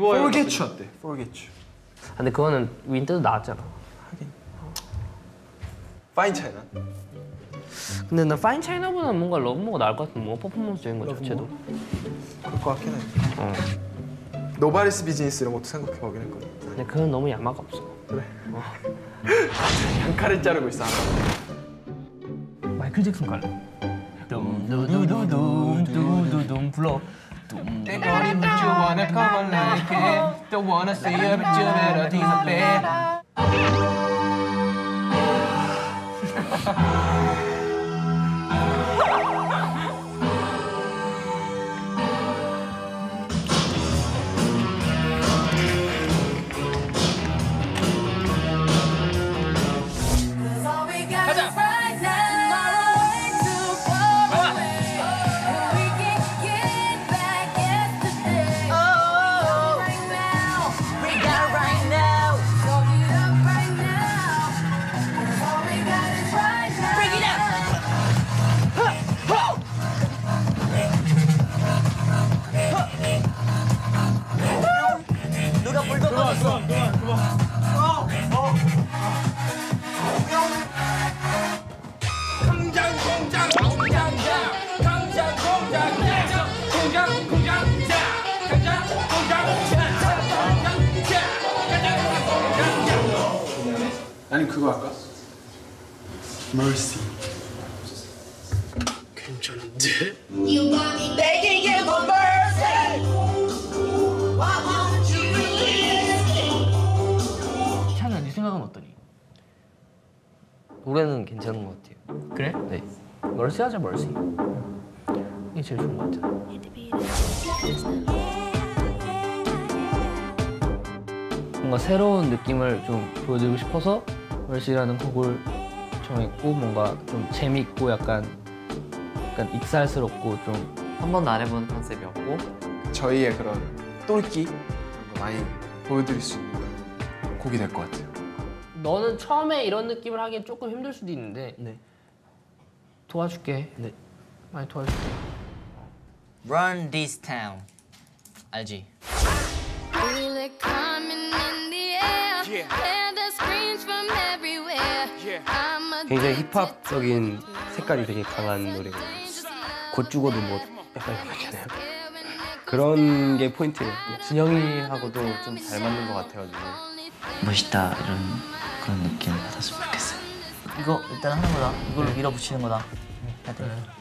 Forget you 어때? Forget you. 근데 그거는 윈터도 나왔잖아. Fine China. 근데 나 파인 차이나보다 뭔가 러브모가 나을 것 같은 뭐 퍼포먼스적인 거 자체도. 그럴 것 같긴 해. 어. 노바리스 비즈니스 이런 것도 생각해 보긴 했거든. 근데 그건 너무 야마가 없어. 한 칼을 자르고 있어. 마이클 잭슨 갈래. 둠두두둠두두둠 불러. They don't even you wanna come on like it. Don't wanna see a picture better disappear. 공장 공장 공장 공장 공장 공장 공장 공장 공장 아니 그거 할까? You got 노래는 괜찮은 것 같아요. 그래? 네. 멀시 하자 멀시. 이게 제일 좋은 것 같아. 뭔가 새로운 느낌을 좀 보여드리고 싶어서 멀시라는 곡을 정했고 뭔가 좀 재밌고 약간 약간 익살스럽고 좀 한 번도 안 해본 컨셉이었고 저희의 그런 똘끼 거 많이 보여드릴 수 있는 곡이 될 것 같아요. 너는 처음에 이런 느낌을 하기엔 조금 힘들 수도 있는데 네. 도와줄게. 네. 많이 도와줄게. Run this town. 알지? Feel it coming in the air. Hear the screams from everywhere. I'm a 굉장히 힙합적인 색깔이 되게 강한 노래고 곧 죽어도 뭐 약간 이런 거 있잖아요. 그런 게 포인트예요. 진영이하고도 좀 잘 맞는 것 같아가지고 멋있다 이런 그런 느낌 받았으면 좋겠어요. 이거 일단 하는 거다. 이걸로 밀어붙이는 거다. 다들.